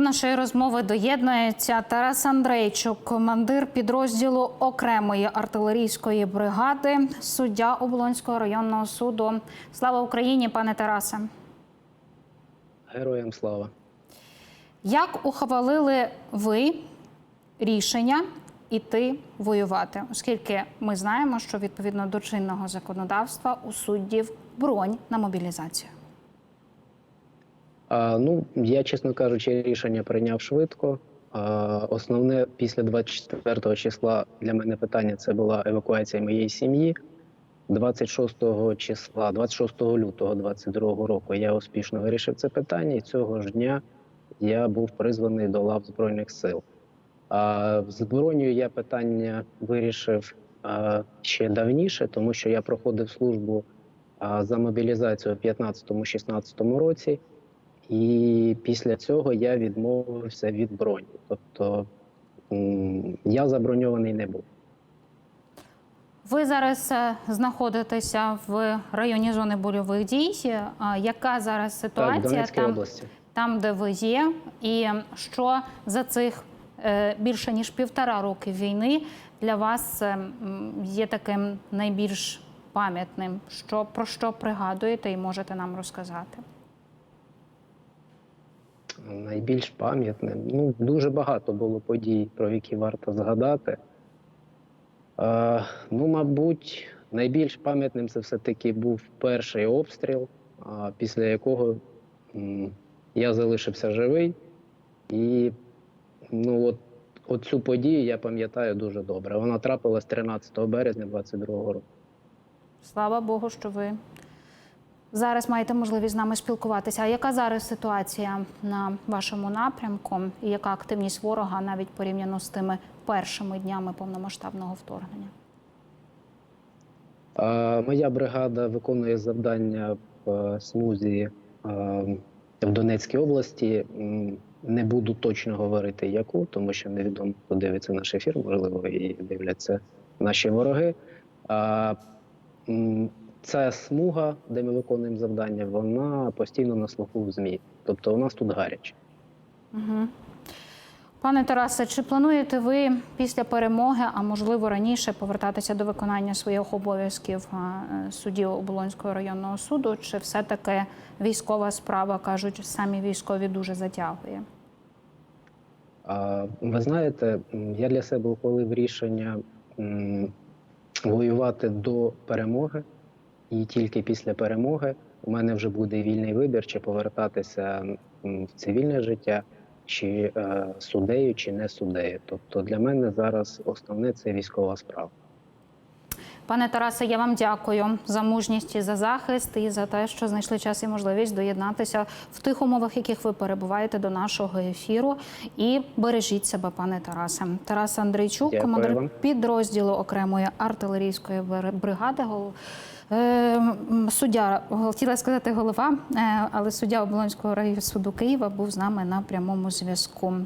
До нашої розмови доєднується Тарас Андрейчук, командир підрозділу окремої артилерійської бригади, суддя Оболонського районного суду. Слава Україні, пане Тарасе! Героям слава. Як ухвалили ви рішення іти воювати, оскільки ми знаємо, що відповідно до чинного законодавства у суддів бронь на мобілізацію? Ну, я, чесно кажучи, рішення прийняв швидко. Основне після 24 числа для мене питання це була евакуація моєї сім'ї. 26 числа, 26 лютого 22 року я успішно вирішив це питання, і цього ж дня я був призваний до лав Збройних сил. А з бронею я питання вирішив ще давніше, тому що я проходив службу за мобілізацію у 15-16 році. І після цього я відмовився від броні. Тобто я заброньований не був. Ви зараз е, знаходитеся в районі зони бойових дій. Яка зараз Так, ситуація Донецькій там, області. там, де ви є, і що за цих е, більше ніж півтора роки війни для вас е, є таким найбільш пам'ятним? Що про що пригадуєте і можете нам розказати? Найбільш пам'ятним. Ну, дуже багато було подій, про які варто згадати. Е, ну, мабуть, найбільш пам'ятним це все-таки був перший обстріл, після якого я залишився живий. І ну, от, от цю подію я пам'ятаю дуже добре. Вона трапилась 13 березня 22 року. Слава Богу, що ви зараз маєте можливість з нами спілкуватися. А яка зараз ситуація на вашому напрямку, і яка активність ворога навіть порівняно з тими першими днями повномасштабного вторгнення? Моя бригада виконує завдання в е, смузі е, в Донецькій області. Не буду точно говорити яку, тому що невідомо, хто дивиться наш ефір, можливо, і дивляться наші вороги. Ця смуга, де ми виконуємо завдання, вона постійно на слуху в ЗМІ. Тобто у нас тут гаряче. Угу. Пане Тарасе, чи плануєте ви після перемоги, а можливо раніше, повертатися до виконання своїх обов'язків е, Оболонського районного суду? Чи все-таки військова справа кажуть, самі військові дуже затягує? А, Ви знаєте, я для себе ухвалив рішення воювати до перемоги, і тільки після перемоги у мене вже буде вільний вибір, чи повертатися в цивільне життя, чи е, судею, чи не судею. Тобто для мене зараз основне це військова справа. Пане Тарасе, я вам дякую за мужність і за захист і за те, що знайшли час і можливість доєднатися в тих умовах, в яких ви перебуваєте до нашого ефіру. І бережіть себе, пане Тарасе. Тарас Андрійчук, Дякую командир вам. підрозділу окремої артилерійської бри- бригади. гол- е, м, Суддя, хотіла сказати голова, е, але суддя Оболонського райсуду Києва був з нами на прямому зв'язку.